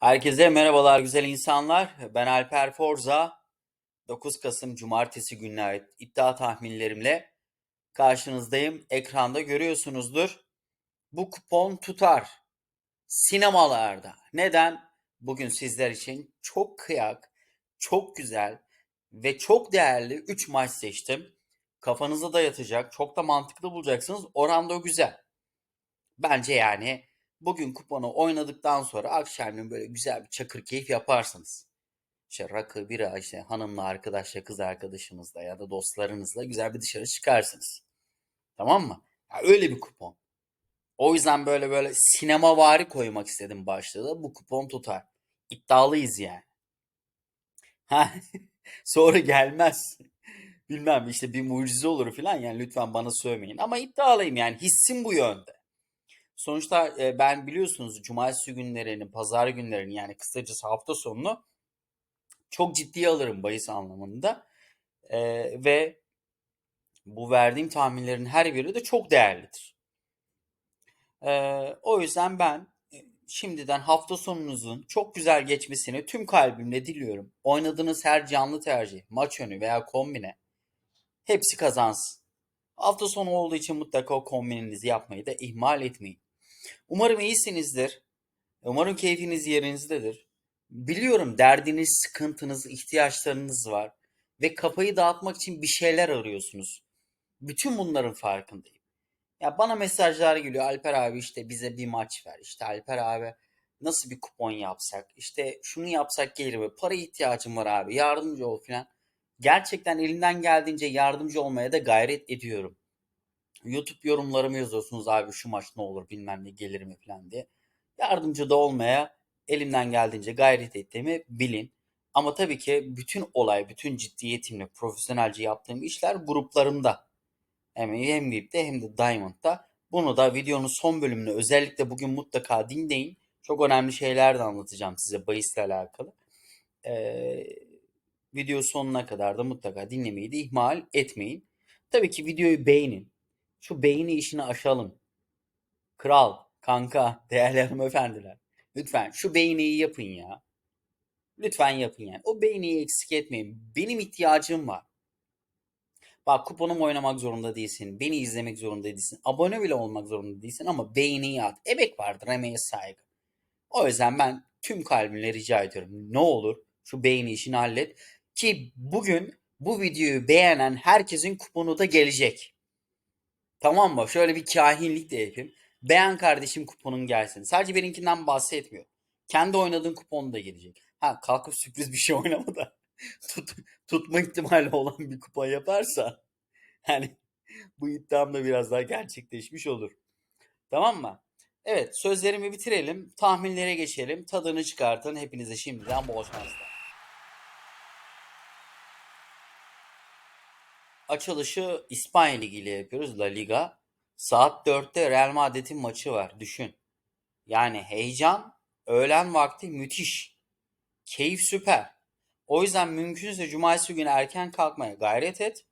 Herkese merhabalar güzel insanlar. Ben Alper Forza. 9 Kasım Cumartesi gününe ait iddia tahminlerimle karşınızdayım. Ekranda görüyorsunuzdur. Bu kupon tutar. Sinemalarda. Neden? Bugün sizler için çok kıyak, çok güzel ve çok değerli 3 maç seçtim. Kafanıza da yatacak, çok da mantıklı bulacaksınız. Oran da güzel. Bence yani bugün kuponu oynadıktan sonra akşamleyin böyle güzel bir çakır keyif yaparsınız. İşte rakı, bira, işte hanımla, arkadaşla, kız arkadaşınızla ya da dostlarınızla güzel bir dışarı çıkarsınız. Tamam mı? Ya öyle bir kupon. O yüzden böyle böyle sinema vari koymak istedim başta da. Bu kupon tutar. İddialıyız yani. Ha, sonra gelmez. Bilmem işte bir mucize olur falan yani lütfen bana söylemeyin. Ama iddialıyım yani hissim bu yönde. Sonuçta e, ben biliyorsunuz cumartesi günlerini, pazar günlerini yani kısacası hafta sonunu çok ciddiye alırım bahis anlamında. E, ve bu verdiğim tahminlerin her biri de çok değerlidir. E, o yüzden ben e, şimdiden hafta sonunuzun çok güzel geçmesini tüm kalbimle diliyorum. Oynadığınız her canlı tercih, maç önü veya kombine hepsi kazansın. Hafta sonu olduğu için mutlaka kombininizi yapmayı da ihmal etmeyin. Umarım iyisinizdir. Umarım keyfiniz yerinizdedir. Biliyorum derdiniz, sıkıntınız, ihtiyaçlarınız var ve kafayı dağıtmak için bir şeyler arıyorsunuz. Bütün bunların farkındayım. Ya bana mesajlar geliyor. Alper abi işte bize bir maç ver. İşte Alper abi nasıl bir kupon yapsak? İşte şunu yapsak gelir mi? Para ihtiyacım var abi. Yardımcı ol falan. Gerçekten elimden geldiğince yardımcı olmaya da gayret ediyorum. YouTube yorumlarımı yazıyorsunuz abi şu maç ne olur bilmem ne gelir mi falan diye. Yardımcı da olmaya elimden geldiğince gayret ettiğimi bilin. Ama tabii ki bütün olay, bütün ciddiyetimle profesyonelce yaptığım işler gruplarımda. Hem, VIP'te hem de Diamond'da. Bunu da videonun son bölümünü özellikle bugün mutlaka dinleyin. Çok önemli şeyler de anlatacağım size bahisle alakalı. Ee, video sonuna kadar da mutlaka dinlemeyi de ihmal etmeyin. Tabii ki videoyu beğenin. Şu beğeni işini aşalım. Kral, kanka, değerli hanımefendiler. Lütfen şu beğeniyi yapın ya. Lütfen yapın yani. O beğeniyi eksik etmeyin. Benim ihtiyacım var. Bak kuponum oynamak zorunda değilsin. Beni izlemek zorunda değilsin. Abone bile olmak zorunda değilsin ama beğeniyi at. Emek vardır, emeğe saygı. O yüzden ben tüm kalbimle rica ediyorum. Ne olur şu beğeni işini hallet. Ki bugün bu videoyu beğenen herkesin kuponu da gelecek. Tamam mı? Şöyle bir kahinlik de yapayım. Beğen kardeşim kuponun gelsin. Sadece benimkinden bahsetmiyor. Kendi oynadığın kupon da gelecek. Ha kalkıp sürpriz bir şey oynama da tut, tutma ihtimali olan bir kupon yaparsa hani bu iddiam da biraz daha gerçekleşmiş olur. Tamam mı? Evet sözlerimi bitirelim. Tahminlere geçelim. Tadını çıkartın. Hepinize şimdiden bol şanslar. Açılışı İspanya Ligi ile yapıyoruz La Liga. Saat 4'te Real Madrid'in maçı var. Düşün. Yani heyecan, öğlen vakti müthiş. Keyif süper. O yüzden mümkünse cumartesi günü erken kalkmaya gayret et.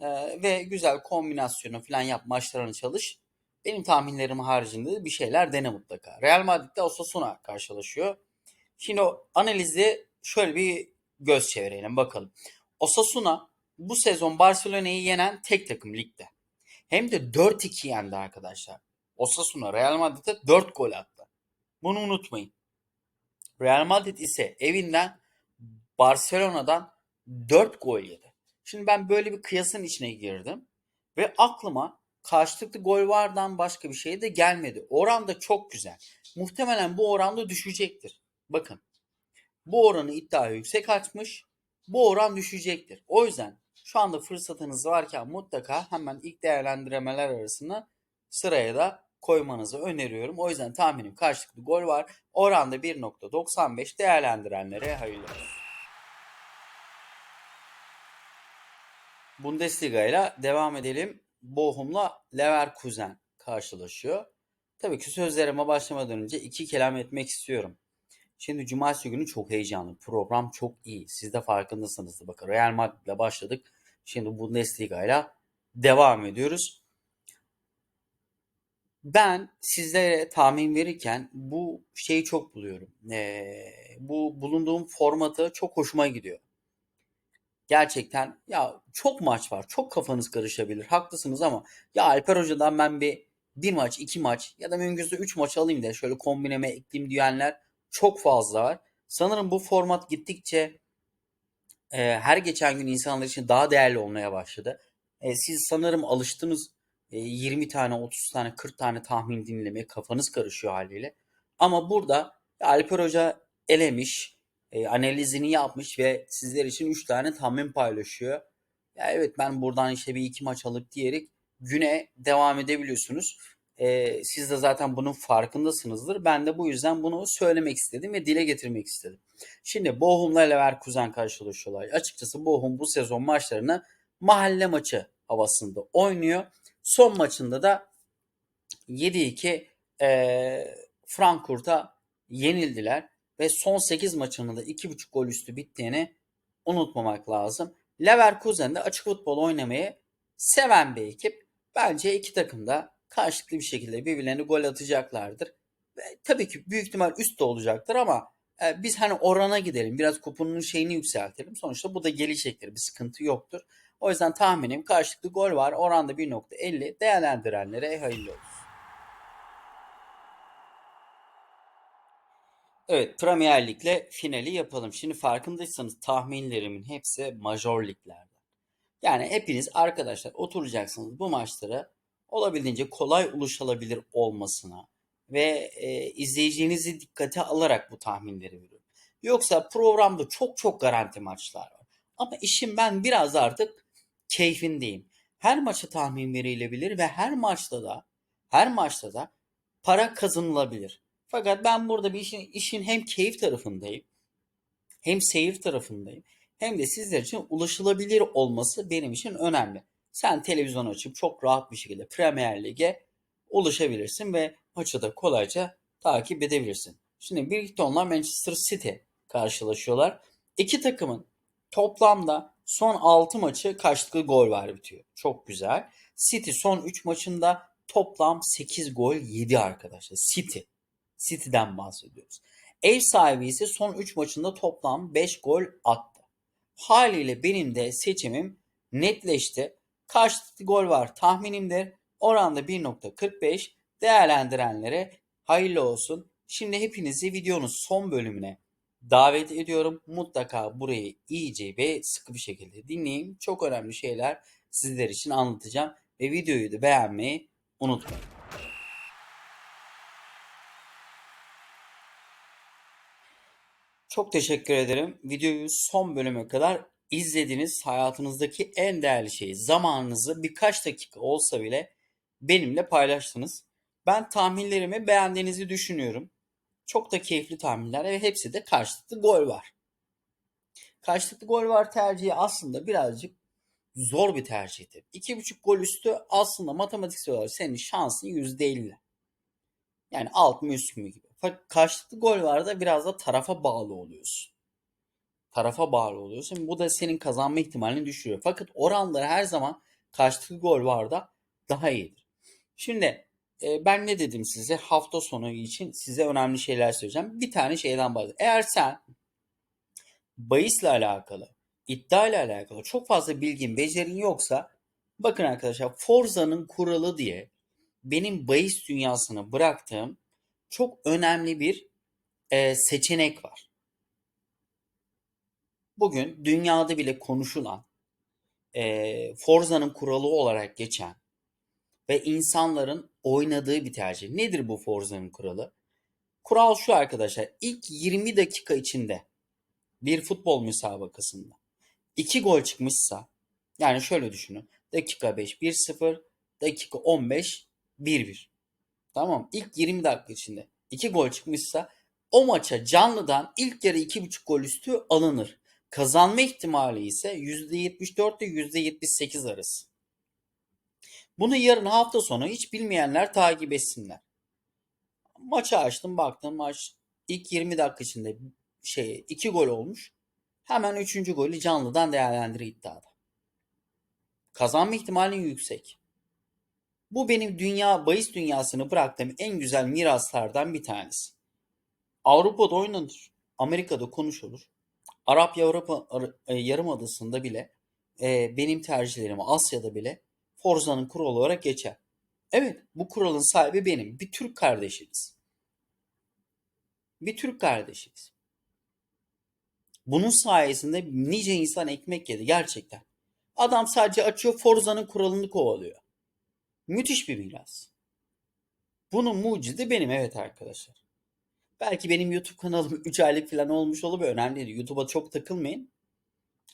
Ee, ve güzel kombinasyonu falan yap, maçlarını çalış. Benim tahminlerim haricinde bir şeyler dene mutlaka. Real Madrid'de Osasuna karşılaşıyor. Şimdi o analizi şöyle bir göz çevirelim bakalım. Osasuna bu sezon Barcelona'yı yenen tek takım ligde. Hem de 4-2 yendi arkadaşlar. Osasuna Real Madrid'e 4 gol attı. Bunu unutmayın. Real Madrid ise evinden Barcelona'dan 4 gol yedi. Şimdi ben böyle bir kıyasın içine girdim ve aklıma karşılıklı gol vardan başka bir şey de gelmedi. Oran da çok güzel. Muhtemelen bu oranda düşecektir. Bakın. Bu oranı iddia yüksek açmış. Bu oran düşecektir. O yüzden şu anda fırsatınız varken mutlaka hemen ilk değerlendirmeler arasında sıraya da koymanızı öneriyorum. O yüzden tahminim karşılıklı gol var. Oranda 1.95 değerlendirenlere hayırlı olsun. Bundesliga ile devam edelim. Bochum'la Leverkusen karşılaşıyor. Tabii ki sözlerime başlamadan önce iki kelam etmek istiyorum. Şimdi cumartesi günü çok heyecanlı. Program çok iyi. Siz de farkındasınızdır. Bakın Real Madrid ile başladık. Şimdi Bundesliga ile devam ediyoruz. Ben sizlere tahmin verirken bu şeyi çok buluyorum. Eee, bu bulunduğum formatı çok hoşuma gidiyor. Gerçekten ya çok maç var. Çok kafanız karışabilir. Haklısınız ama ya Alper Hoca'dan ben bir bir maç, iki maç ya da mümkünse üç maç alayım da şöyle kombineme ekleyeyim diyenler çok fazla var. Sanırım bu format gittikçe e, her geçen gün insanlar için daha değerli olmaya başladı. E, siz sanırım alıştınız e, 20 tane, 30 tane, 40 tane tahmin dinlemeye kafanız karışıyor haliyle. Ama burada Alper Hoca elemiş, e, analizini yapmış ve sizler için 3 tane tahmin paylaşıyor. Ya evet ben buradan işte bir iki maç alıp diyerek güne devam edebiliyorsunuz. E, siz de zaten bunun farkındasınızdır. Ben de bu yüzden bunu söylemek istedim ve dile getirmek istedim. Şimdi Bochum'la Leverkusen karşılaşıyorlar. Açıkçası Bochum bu sezon maçlarını mahalle maçı havasında oynuyor. Son maçında da 7-2 e, Frankfurt'a yenildiler ve son 8 maçının da 2.5 gol üstü bittiğini unutmamak lazım. Leverkusen de açık futbol oynamayı seven bir ekip. Bence iki takım da karşılıklı bir şekilde birbirlerine gol atacaklardır. Ve tabii ki büyük ihtimal üst de olacaktır ama e, biz hani orana gidelim. Biraz kuponun şeyini yükseltelim. Sonuçta bu da gelecektir. Bir sıkıntı yoktur. O yüzden tahminim karşılıklı gol var. Oranda 1.50 değerlendirenlere hayırlı olsun. Evet Premier Lig'le finali yapalım. Şimdi farkındaysanız tahminlerimin hepsi major liglerde. Yani hepiniz arkadaşlar oturacaksınız bu maçlara olabildiğince kolay ulaşılabilir olmasına ve e, izleyeceğinizi dikkate alarak bu tahminleri veriyorum. Yoksa programda çok çok garanti maçlar var. Ama işim ben biraz artık keyfindeyim. Her maça tahmin verilebilir ve her maçta da her maçta da para kazanılabilir. Fakat ben burada bir işin, işin hem keyif tarafındayım hem seyir tarafındayım hem de sizler için ulaşılabilir olması benim için önemli. Sen televizyon açıp çok rahat bir şekilde Premier Lig'e ulaşabilirsin ve maçı da kolayca takip edebilirsin. Şimdi Brighton'la Manchester City karşılaşıyorlar. İki takımın toplamda son 6 maçı karşılıklı gol var bitiyor. Çok güzel. City son 3 maçında toplam 8 gol yedi arkadaşlar. City. City'den bahsediyoruz. Ev sahibi ise son 3 maçında toplam 5 gol attı. Haliyle benim de seçimim netleşti. Karşılıklı gol var tahminimdir. Oranda 1.45 değerlendirenlere hayırlı olsun. Şimdi hepinizi videonun son bölümüne davet ediyorum. Mutlaka burayı iyice ve sıkı bir şekilde dinleyin. Çok önemli şeyler sizler için anlatacağım. Ve videoyu da beğenmeyi unutmayın. Çok teşekkür ederim. Videoyu son bölüme kadar izlediniz. Hayatınızdaki en değerli şeyi, zamanınızı birkaç dakika olsa bile benimle paylaştınız. Ben tahminlerimi beğendiğinizi düşünüyorum. Çok da keyifli tahminler ve hepsi de karşılıklı gol var. Karşılıklı gol var tercihi aslında birazcık zor bir tercihtir. 2.5 gol üstü aslında matematiksel olarak senin şansın %50. Yani alt mı üst mü gibi. Fakat karşılıklı gol var da biraz da tarafa bağlı oluyorsun. Tarafa bağlı oluyorsun. Bu da senin kazanma ihtimalini düşürüyor. Fakat oranları her zaman karşılıklı gol var da daha iyidir. Şimdi e, ben ne dedim size? Hafta sonu için size önemli şeyler söyleyeceğim. Bir tane şeyden bahsedeyim. Eğer sen bahisle alakalı, iddia ile alakalı çok fazla bilgin, becerin yoksa bakın arkadaşlar Forza'nın kuralı diye benim bahis dünyasına bıraktığım çok önemli bir e, seçenek var. Bugün dünyada bile konuşulan e, Forza'nın kuralı olarak geçen ve insanların oynadığı bir tercih. Nedir bu Forza'nın kuralı? Kural şu arkadaşlar. İlk 20 dakika içinde bir futbol müsabakasında 2 gol çıkmışsa yani şöyle düşünün. Dakika 5 1-0, dakika 15 1-1. Tamam İlk 20 dakika içinde 2 gol çıkmışsa o maça canlıdan ilk yarı 2.5 gol üstü alınır. Kazanma ihtimali ise %74 ile %78 arası. Bunu yarın hafta sonu hiç bilmeyenler takip etsinler. Maçı açtım baktım maç ilk 20 dakika içinde şey 2 gol olmuş. Hemen 3. golü canlıdan değerlendir iddiada. Kazanma ihtimali yüksek. Bu benim dünya bahis dünyasını bıraktığım en güzel miraslardan bir tanesi. Avrupa'da oynanır. Amerika'da konuşulur. Arap Avrupa e, Yarımadası'nda bile e, benim tercihlerimi Asya'da bile Forza'nın kuralı olarak geçer. Evet, bu kuralın sahibi benim. Bir Türk kardeşiniz. Bir Türk kardeşiniz. Bunun sayesinde nice insan ekmek yedi gerçekten. Adam sadece açıyor Forza'nın kuralını kovalıyor. Müthiş bir miras. Bunun mucidi benim evet arkadaşlar. Belki benim YouTube kanalım 3 aylık falan olmuş olabilir. Önemli değil. YouTube'a çok takılmayın.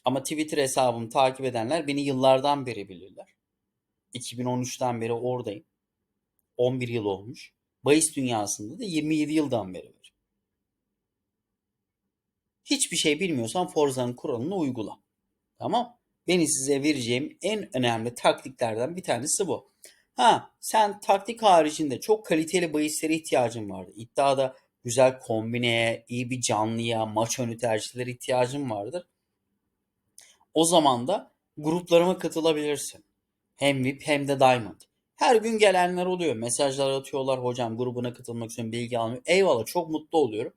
Ama Twitter hesabımı takip edenler beni yıllardan beri bilirler. 2013'ten beri oradayım. 11 yıl olmuş. Bahis dünyasında da 27 yıldan beri var. Hiçbir şey bilmiyorsan Forza'nın kuralını uygula. Tamam? Benim size vereceğim en önemli taktiklerden bir tanesi bu. Ha, sen taktik haricinde çok kaliteli bahislere ihtiyacın vardı. İddiada güzel kombineye, iyi bir canlıya, maç önü tercihlere ihtiyacın vardır. O zaman da gruplarıma katılabilirsin. Hem VIP hem de Diamond. Her gün gelenler oluyor. Mesajlar atıyorlar. Hocam grubuna katılmak için bilgi almıyor. Eyvallah çok mutlu oluyorum.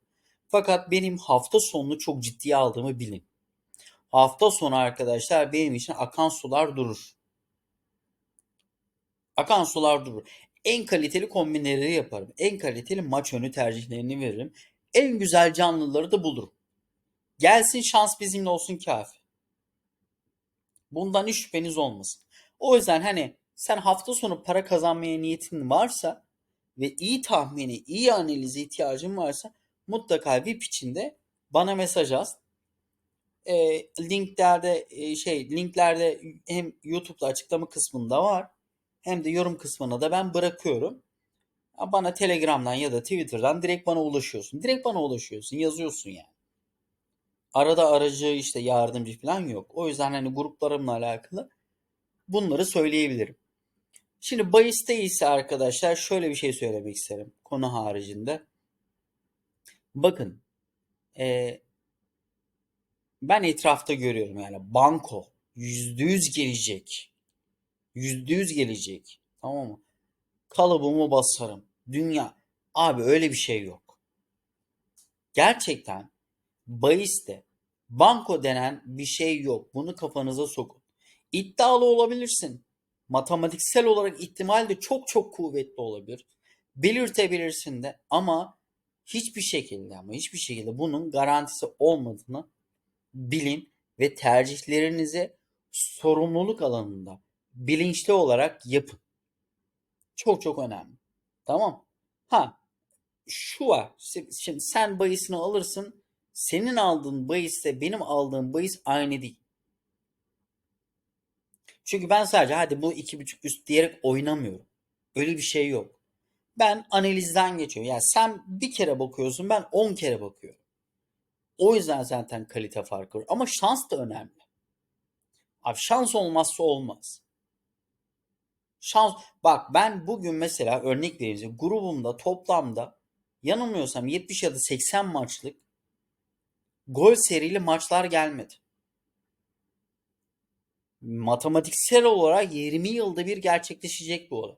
Fakat benim hafta sonunu çok ciddiye aldığımı bilin. Hafta sonu arkadaşlar benim için akan sular durur. Akan sular durur. En kaliteli kombinleri yaparım. En kaliteli maç önü tercihlerini veririm. En güzel canlıları da bulurum. Gelsin şans bizimle olsun kafi. Bundan hiç şüpheniz olmasın. O yüzden hani sen hafta sonu para kazanmaya niyetin varsa ve iyi tahmini, iyi analize ihtiyacın varsa mutlaka VIP içinde bana mesaj at. E, linklerde e, şey linklerde hem YouTube'da açıklama kısmında var hem de yorum kısmına da ben bırakıyorum. Bana Telegram'dan ya da Twitter'dan direkt bana ulaşıyorsun. Direkt bana ulaşıyorsun, yazıyorsun yani. Arada aracı işte yardımcı falan yok. O yüzden hani gruplarımla alakalı bunları söyleyebilirim. Şimdi bahiste ise arkadaşlar şöyle bir şey söylemek isterim konu haricinde. Bakın e, ben etrafta görüyorum yani banko yüzde yüz gelecek. Yüzde yüz gelecek. Tamam mı? Kalıbımı basarım. Dünya. Abi öyle bir şey yok. Gerçekten bahiste banko denen bir şey yok. Bunu kafanıza sokun. İddialı olabilirsin. Matematiksel olarak ihtimal de çok çok kuvvetli olabilir. Belirtebilirsin de ama hiçbir şekilde ama hiçbir şekilde bunun garantisi olmadığını bilin ve tercihlerinizi sorumluluk alanında bilinçli olarak yapın. Çok çok önemli. Tamam. Ha şu var. Şimdi sen bayisini alırsın. Senin aldığın bayisle benim aldığım bayis aynı değil. Çünkü ben sadece hadi bu iki buçuk üst diyerek oynamıyorum. Öyle bir şey yok. Ben analizden geçiyorum. Yani sen bir kere bakıyorsun ben on kere bakıyorum. O yüzden zaten kalite farkı var. Ama şans da önemli. Abi şans olmazsa olmaz. Şans bak ben bugün mesela örnek vereyim grubumda toplamda yanılmıyorsam 70 ya da 80 maçlık gol serili maçlar gelmedi. Matematiksel olarak 20 yılda bir gerçekleşecek bu olay.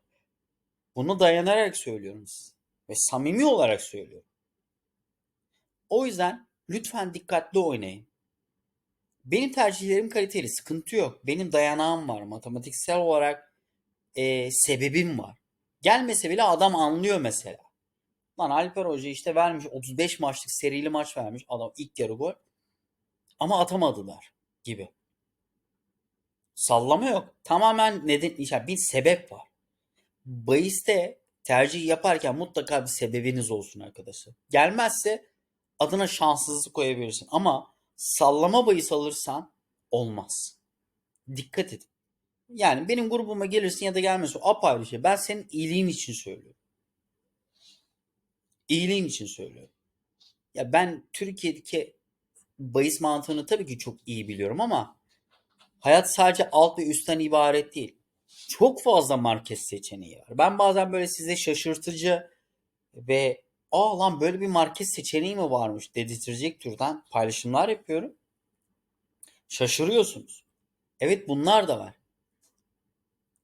Bunu dayanarak söylüyorum size. Ve samimi olarak söylüyorum. O yüzden lütfen dikkatli oynayın. Benim tercihlerim kaliteli, sıkıntı yok. Benim dayanağım var. Matematiksel olarak e, sebebim var. Gelmese bile adam anlıyor mesela. Lan Alper Hoca işte vermiş 35 maçlık serili maç vermiş. Adam ilk yarı gol. Ama atamadılar gibi. Sallama yok. Tamamen neden, yani bir sebep var. Bayiste tercih yaparken mutlaka bir sebebiniz olsun arkadaşlar. Gelmezse adına şanssızlık koyabilirsin. Ama sallama bahis alırsan olmaz. Dikkat edin. Yani benim grubuma gelirsin ya da gelmesin apayrı şey. Ben senin iyiliğin için söylüyorum. İyiliğin için söylüyorum. Ya ben Türkiye'deki bahis mantığını tabii ki çok iyi biliyorum ama hayat sadece alt ve üstten ibaret değil. Çok fazla market seçeneği var. Ben bazen böyle size şaşırtıcı ve aa lan böyle bir market seçeneği mi varmış dedirtecek türden paylaşımlar yapıyorum. Şaşırıyorsunuz. Evet bunlar da var.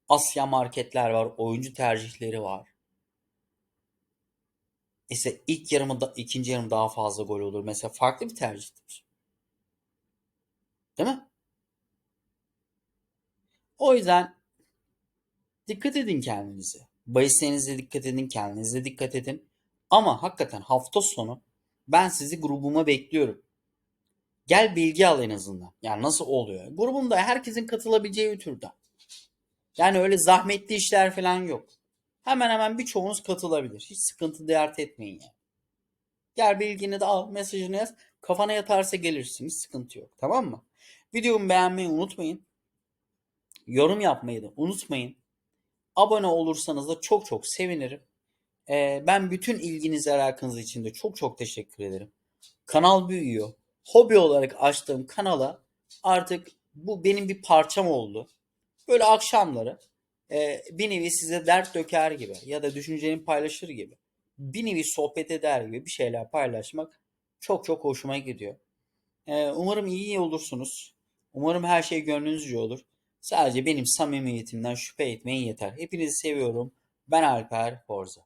Asya marketler var, oyuncu tercihleri var. İşte ilk yarımı da, ikinci yarım daha fazla gol olur. Mesela farklı bir tercihtir. Değil mi? O yüzden dikkat edin kendinize. Bahislerinize dikkat edin, kendinize dikkat edin. Ama hakikaten hafta sonu ben sizi grubuma bekliyorum. Gel bilgi al en azından. Yani nasıl oluyor? Grubumda herkesin katılabileceği bir türden. Yani öyle zahmetli işler falan yok. Hemen hemen birçoğunuz katılabilir. Hiç sıkıntı dert etmeyin yani. Gel bilgini de al, mesajını yaz. Kafana yatarsa gelirsiniz. Sıkıntı yok. Tamam mı? Videomu beğenmeyi unutmayın. Yorum yapmayı da unutmayın. Abone olursanız da çok çok sevinirim. Ee, ben bütün ilginiz alakanız için de çok çok teşekkür ederim. Kanal büyüyor. Hobi olarak açtığım kanala artık bu benim bir parçam oldu. Böyle akşamları e, bir nevi size dert döker gibi ya da düşünceni paylaşır gibi bir nevi sohbet eder gibi bir şeyler paylaşmak çok çok hoşuma gidiyor. E, umarım iyi olursunuz. Umarım her şey gönlünüzce olur. Sadece benim samimiyetimden şüphe etmeyin yeter. Hepinizi seviyorum. Ben Alper Forza.